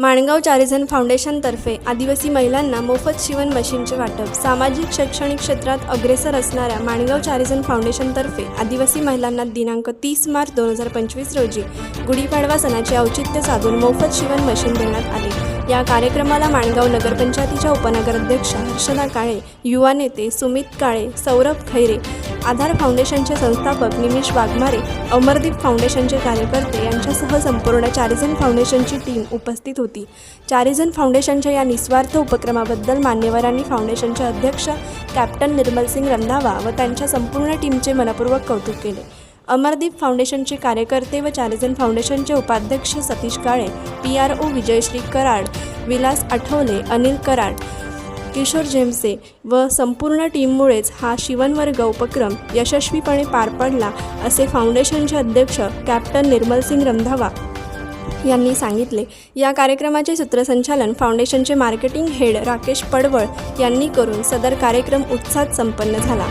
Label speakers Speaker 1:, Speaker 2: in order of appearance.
Speaker 1: माणगाव चारिझन फाउंडेशनतर्फे आदिवासी महिलांना मोफत शिवण मशीनचे वाटप. सामाजिक शैक्षणिक क्षेत्रात अग्रेसर असणाऱ्या माणगाव चारिझन फाउंडेशनतर्फे आदिवासी महिलांना दिनांक तीस मार्च दोन हजार पंचवीस रोजी गुढीपाडवा सणाचे औचित्य साधून मोफत शिवण मशीन देण्यात आले. या कार्यक्रमाला माणगाव नगरपंचायतीच्या उपनगराध्यक्ष हर्षदा काळे युवा नेते सुमित काळे सौरभ खैरे आधार फाउंडेशनचे संस्थापक निमिष वाघमारे अमरदीप फाउंडेशनचे कार्यकर्ते यांच्यासह संपूर्ण चारिझन फाउंडेशनची टीम उपस्थित होती. चारिझन फाउंडेशनच्या या निस्वार्थ उपक्रमाबद्दल मान्यवरांनी फाउंडेशनचे अध्यक्ष कॅप्टन निर्मलसिंग रंधावा व त्यांच्या संपूर्ण टीमचे मनपूर्वक कौतुक केले. अमरदीप फाउंडेशनचे कार्यकर्ते व चारिझन फाउंडेशनचे उपाध्यक्ष Satish Kale P R O Vijayshree Karad Vilas Athawale Anil Karad Kishor Jemse व संपूर्ण टीममुळेच हा शिवनवर्ग उपक्रम यशस्वीपणे पार पडला असे फाउंडेशनचे अध्यक्ष कॅप्टन निर्मलसिंग रंधावा यांनी सांगितले. या कार्यक्रमाचे सूत्रसंचालन फाउंडेशनचे मार्केटिंग हेड राकेश पडवळ यांनी करून सदर कार्यक्रम उत्साहात संपन्न झाला.